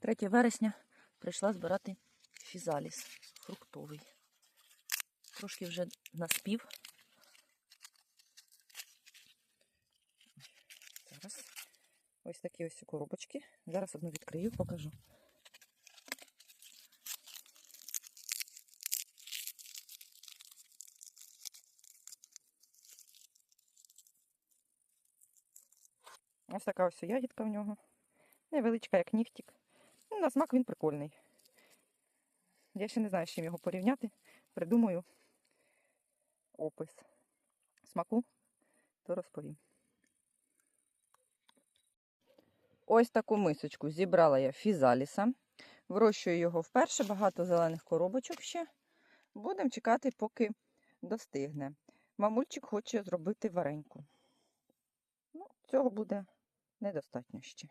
3 вересня прийшла збирати фізаліс фруктовий. Трошки вже наспів. Зараз ось такі ось коробочки. Зараз одну відкрию, покажу. Ось така ось ягідка в нього. Невеличка, як нігтік. На смак він прикольний. Я ще не знаю, з чим його порівняти. Придумаю опис смаку, то розповім. Ось таку мисочку зібрала я фізаліса. Вирощую його вперше, багато зелених коробочок ще. Будемо чекати, поки достигне. Мамульчик хоче зробити вареньку. Ну, цього буде недостатньо ще.